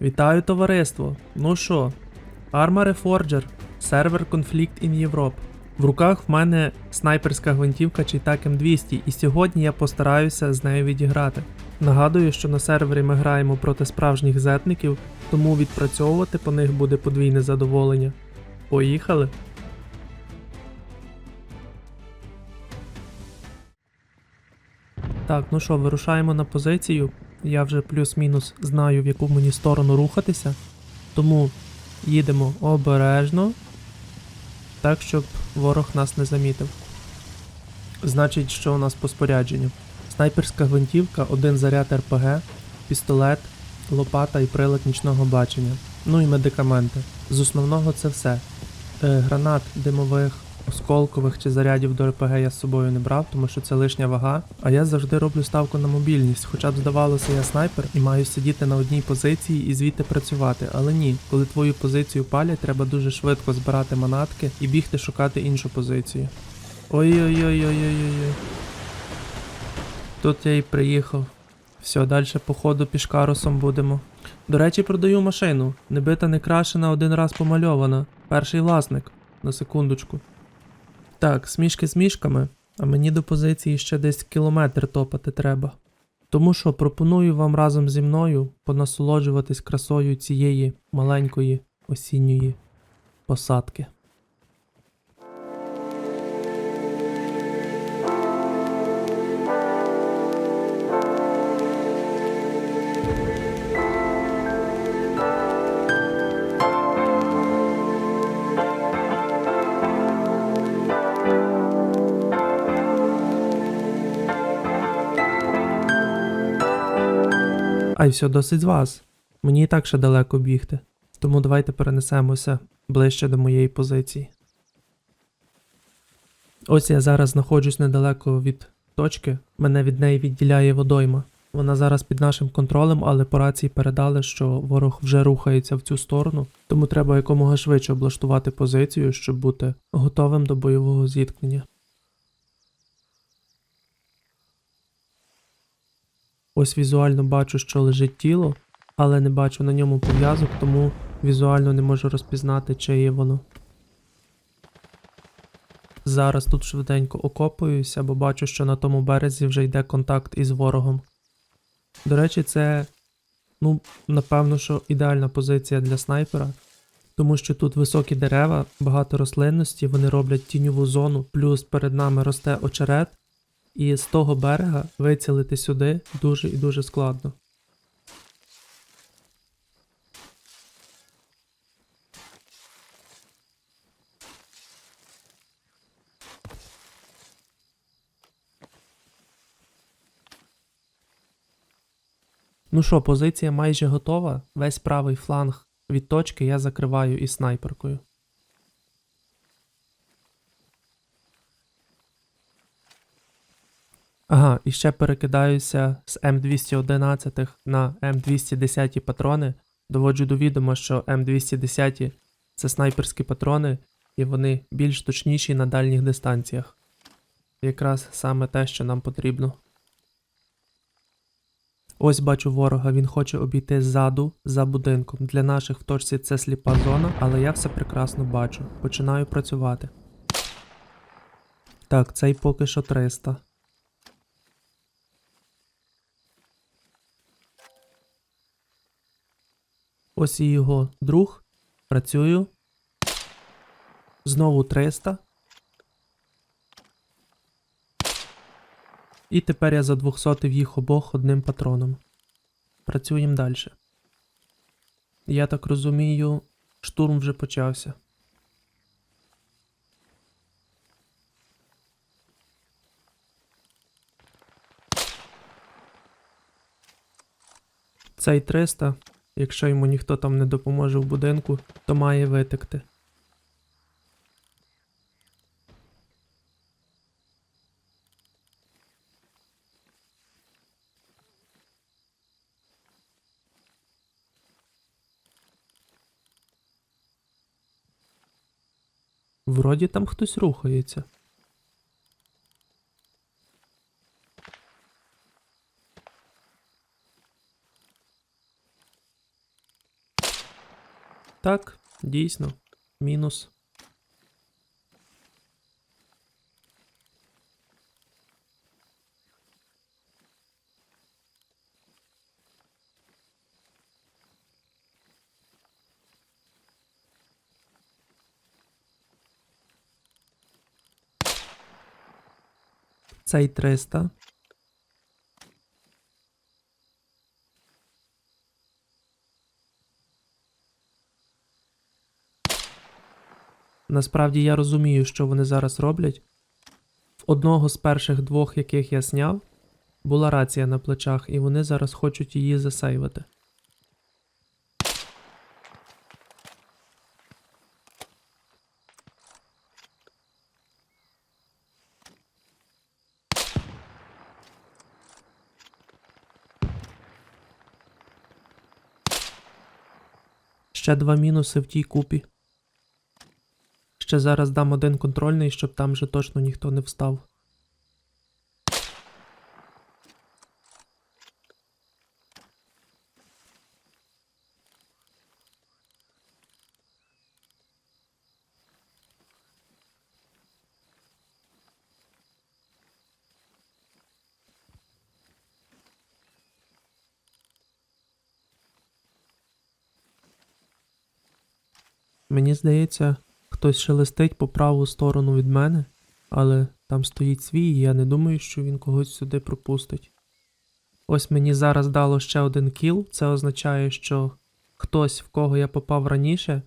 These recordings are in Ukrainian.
Вітаю товариство! Ну що, Arma Reforger, сервер Conflict in Europe. В руках в мене снайперська гвинтівка Cheetah M200, і сьогодні я постараюся з нею відіграти. Нагадую, що на сервері ми граємо проти справжніх зетників, тому відпрацьовувати по них буде подвійне задоволення. Поїхали! Так, ну що, вирушаємо на позицію. Я вже плюс-мінус знаю, в яку мені сторону рухатися. Тому їдемо обережно, так, щоб ворог нас не замітив. Значить, що у нас по спорядженню? Снайперська гвинтівка, один заряд РПГ, пістолет, лопата і прилад нічного бачення. Ну і медикаменти. З основного це все. Е, гранат димових, осколкових чи зарядів до РПГ я з собою не брав, тому що це лишня вага. А я завжди роблю ставку на мобільність, хоча б здавалося, я снайпер і маю сидіти на одній позиції і звідти працювати. Але ні, коли твою позицію палять, треба дуже швидко збирати манатки і бігти шукати іншу позицію. Ой-ой-ой-ой-ой-ой. Тут я і приїхав. Все, далі по ходу пішкарусом будемо. До речі, продаю машину. Не бита, не крашена, один раз помальована. Перший власник. На секундочку. Так, смішки з мішками, а мені до позиції ще десь кілометр топати треба. Тому що пропоную вам разом зі мною понасолоджуватись красою цієї маленької осінньої посадки. Ай, все, досить з вас. Мені і так ще далеко бігти. Тому давайте перенесемося ближче до моєї позиції. Ось я зараз знаходжусь недалеко від точки. Мене від неї відділяє водойма. Вона зараз під нашим контролем, але по рації передали, що ворог вже рухається в цю сторону, тому треба якомога швидше облаштувати позицію, щоб бути готовим до бойового зіткнення. Ось візуально бачу, що лежить тіло, але не бачу на ньому пов'язок, тому візуально не можу розпізнати, чиє воно. Зараз тут швиденько окопуюся, бо бачу, що на тому березі вже йде контакт із ворогом. До речі, це, ну, напевно, що ідеальна позиція для снайпера, тому що тут високі дерева, багато рослинності, вони роблять тіньову зону, плюс перед нами росте очерет, і з того берега вицілити сюди дуже і дуже складно. Ну що, позиція майже готова. Весь правий фланг від точки я закриваю із снайперкою. І ще перекидаюся з М211 на М210 патрони. Доводжу до відома, що М210 це снайперські патрони, і вони більш точніші на дальніх дистанціях. Якраз саме те, що нам потрібно. Ось бачу ворога, він хоче обійти ззаду за будинком. Для наших в точці це сліпа зона, але я все прекрасно бачу. Починаю працювати. Так, цей поки що 300. Ось і його друг. Працюю. Знову 300. І тепер я за 200 їх обох одним патроном. Працюємо далі. Я так розумію, штурм вже почався. Цей 300, якщо йому ніхто там не допоможе в будинку, то має витекти. Вроді там хтось рухається. Так, дійсно. Мінус. Цей 300. Насправді я розумію, що вони зараз роблять. В одного з перших двох, яких я сняв, була рація на плечах, і вони зараз хочуть її засейвити. Ще два мінуси в тій купі. Ще зараз дам один контрольний, щоб там вже точно ніхто не встав. Мені здається, хтось шелестить по праву сторону від мене, але там стоїть свій, і я не думаю, що він когось сюди пропустить. Ось мені зараз дало ще один кіл, це означає, що хтось, в кого я попав раніше,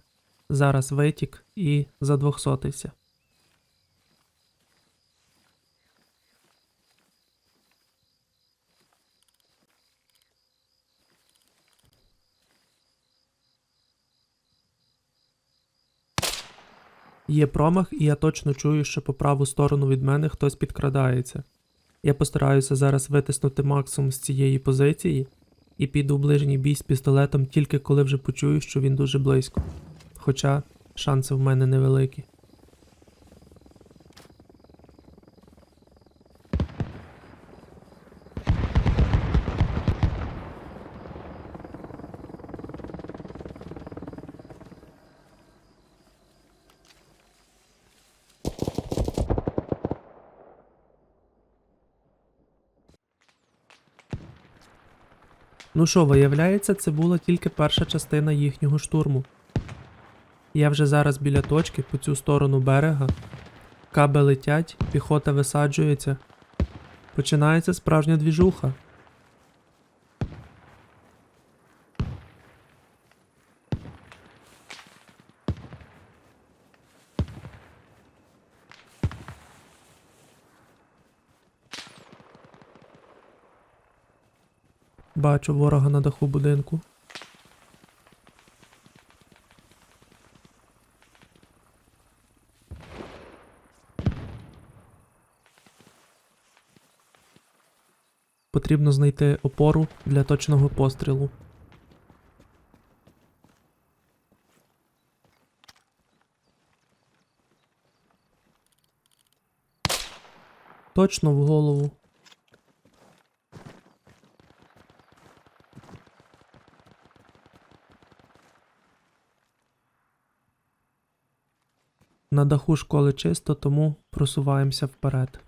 зараз витік і задвохсотився. Є промах, і я точно чую, що по праву сторону від мене хтось підкрадається. Я постараюся зараз витиснути максимум з цієї позиції і піду в ближній бій з пістолетом тільки коли вже почую, що він дуже близько. Хоча шанси в мене невеликі. Ну що, виявляється, це була тільки перша частина їхнього штурму. Я вже зараз біля точки по цю сторону берега. Каби летять, піхота висаджується. Починається справжня двіжуха. Бачу ворога на даху будинку. Потрібно знайти опору для точного пострілу. Точно в голову. На даху школи чисто, тому просуваємося вперед.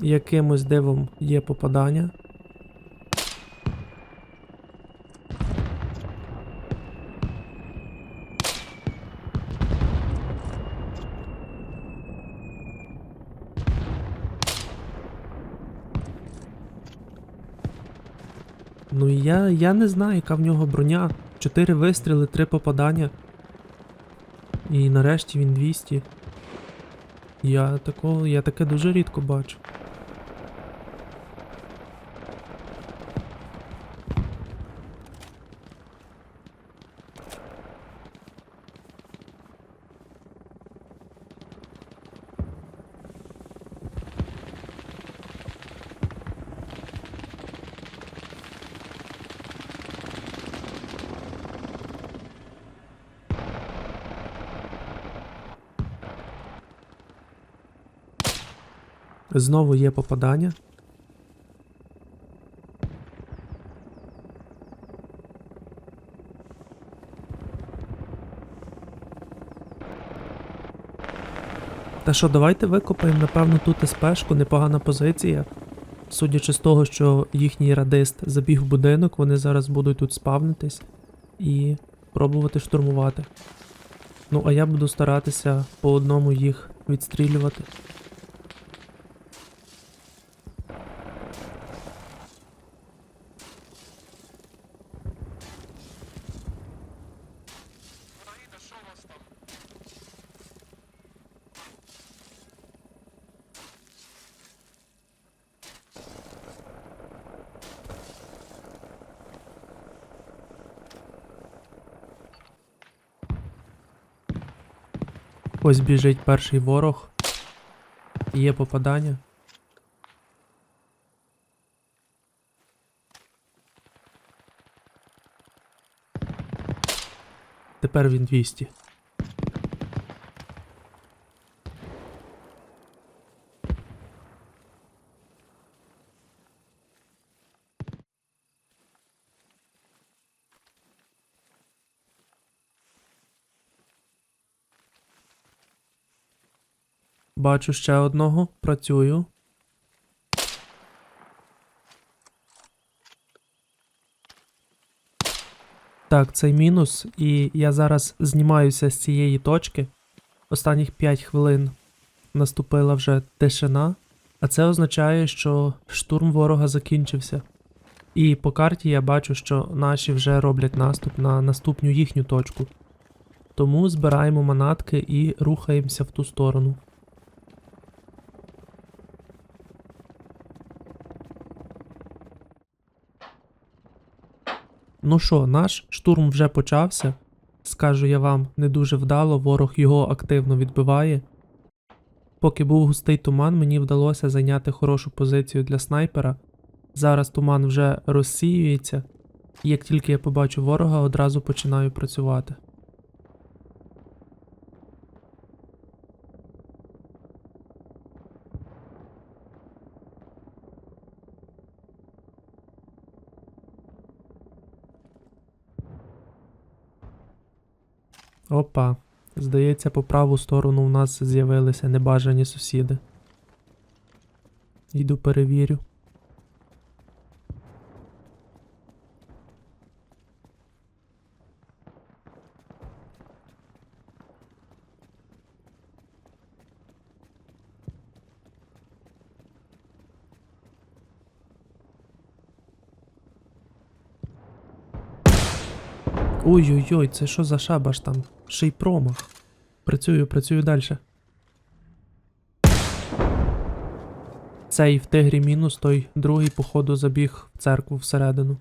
Якимось дивом є попадання. Ну і я, я не знаю, яка в нього броня. Чотири вистріли, три попадання. І нарешті він 200. Я такого, я таке дуже рідко бачу. Знову є попадання. Та що, давайте викопаємо, напевно, тут СПшку, непогана позиція. Судячи з того, що їхній радист забіг в будинок, вони зараз будуть тут спавнитись і пробувати штурмувати. Ну, а я буду старатися по одному їх відстрілювати. Ось біжить перший ворог. Є попадання. Тепер він 200. Бачу ще одного. Працюю. Так, цей мінус, і я зараз знімаюся з цієї точки. Останніх 5 хвилин наступила вже тишина, а це означає, що штурм ворога закінчився. І по карті я бачу, що наші вже роблять наступ на наступну їхню точку. Тому збираємо манатки і рухаємося в ту сторону. Ну що, наш штурм вже почався. Скажу я вам, не дуже вдало, ворог його активно відбиває. Поки був густий туман, мені вдалося зайняти хорошу позицію для снайпера. Зараз туман вже розсіюється, і як тільки я побачу ворога, одразу починаю працювати. Опа. Здається, по праву сторону у нас з'явилися небажані сусіди. Йду перевірю. Ой-ой-ой, це що за шабаш там? Ще й промах. Працюю, працюю далі. Цей в тигрі мінус, той другий, походу, забіг в церкву всередину.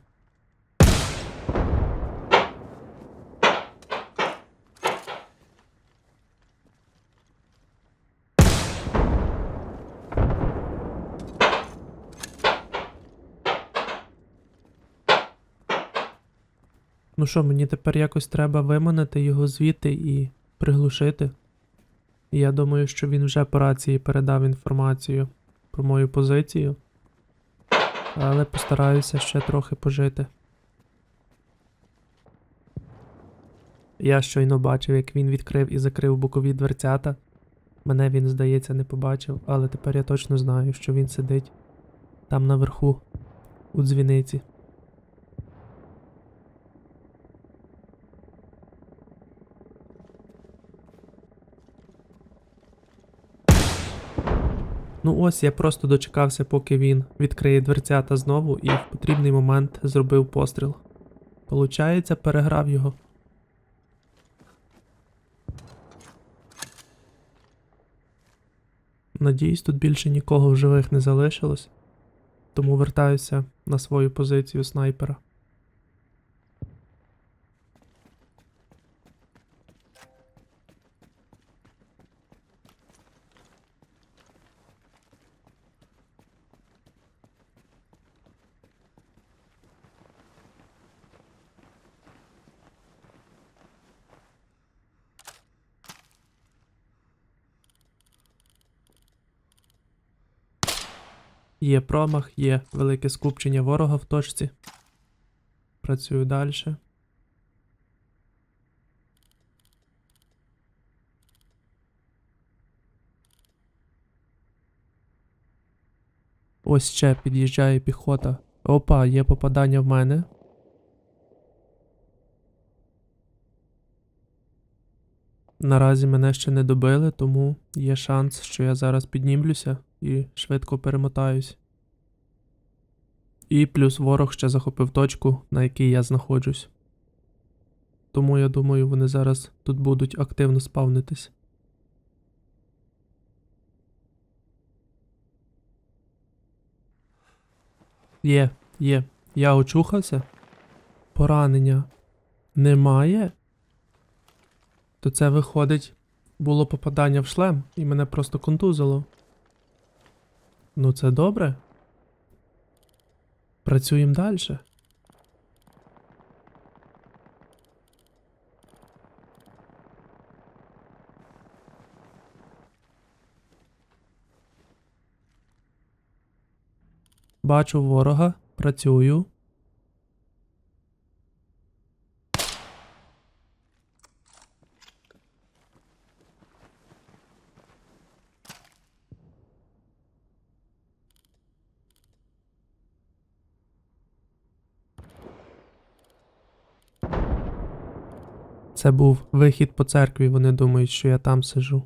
Ну що, мені тепер якось треба виманити його звідти і приглушити. Я думаю, що він вже по рації передав інформацію про мою позицію. Але постараюся ще трохи пожити. Я щойно бачив, як він відкрив і закрив бокові дверцята. Мене він, здається, не побачив, але тепер я точно знаю, що він сидить там наверху, у дзвіниці. Ну ось я просто дочекався, поки він відкриє дверцята знову і в потрібний момент зробив постріл. Получається, переграв його. Надіюсь, тут більше нікого в живих не залишилось, тому вертаюся на свою позицію снайпера. Є промах, є велике скупчення ворога в точці. Працюю далі. Ось ще під'їжджає піхота. Опа, є попадання в мене. Наразі мене ще не добили, тому є шанс, що я зараз піднімлюся і швидко перемотаюсь. І плюс ворог ще захопив точку, на якій я знаходжусь. Тому я думаю, вони зараз тут будуть активно спавнитись. Є, є. Я очухався. Поранення немає. То це виходить, було попадання в шлем і мене просто контузило. Ну це добре. Працюємо далі. Бачу ворога, працюю. Це був вихід по церкві, вони думають, що я там сижу.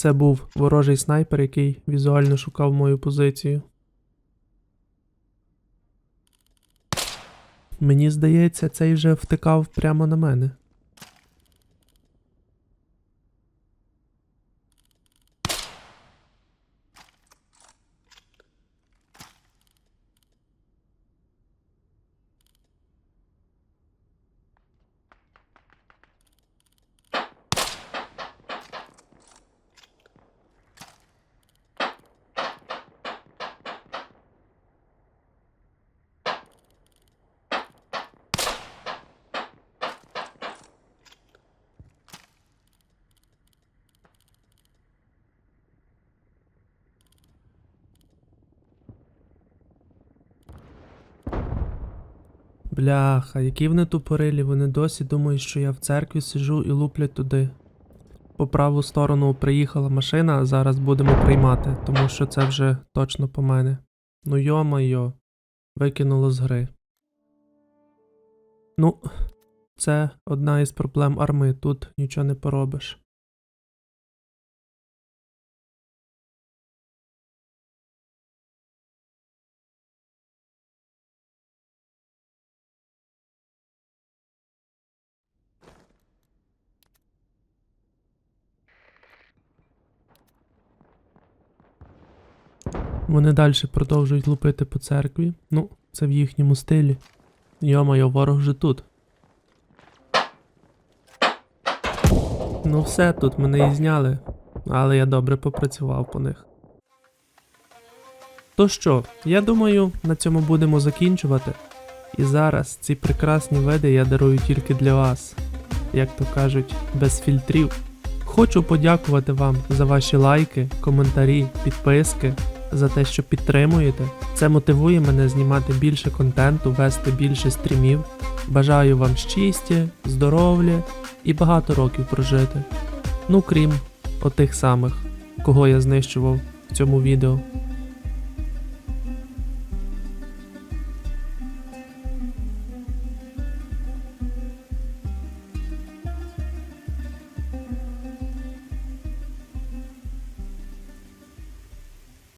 Це був ворожий снайпер, який візуально шукав мою позицію. Мені здається, цей вже втикав прямо на мене. Бляха, які вони тупорилі, вони досі думають, що я в церкві сижу і луплять туди. По праву сторону приїхала машина, зараз будемо приймати, тому що це вже точно по мене. Ну йо-майо, викинуло з гри. Ну, це одна із проблем арми, тут нічого не поробиш. Вони далі продовжують лупити по церкві. Ну, це в їхньому стилі. Йо-моє, ворог вже тут. Ну все, тут мене і зняли, але я добре попрацював по них. То що, я думаю, на цьому будемо закінчувати. І зараз ці прекрасні види я дарую тільки для вас, як то кажуть, без фільтрів. Хочу подякувати вам за ваші лайки, коментарі, підписки, за те, що підтримуєте. Це мотивує мене знімати більше контенту, вести більше стрімів. Бажаю вам щастя, здоров'я і багато років прожити. Ну крім отих самих, кого я знищував в цьому відео.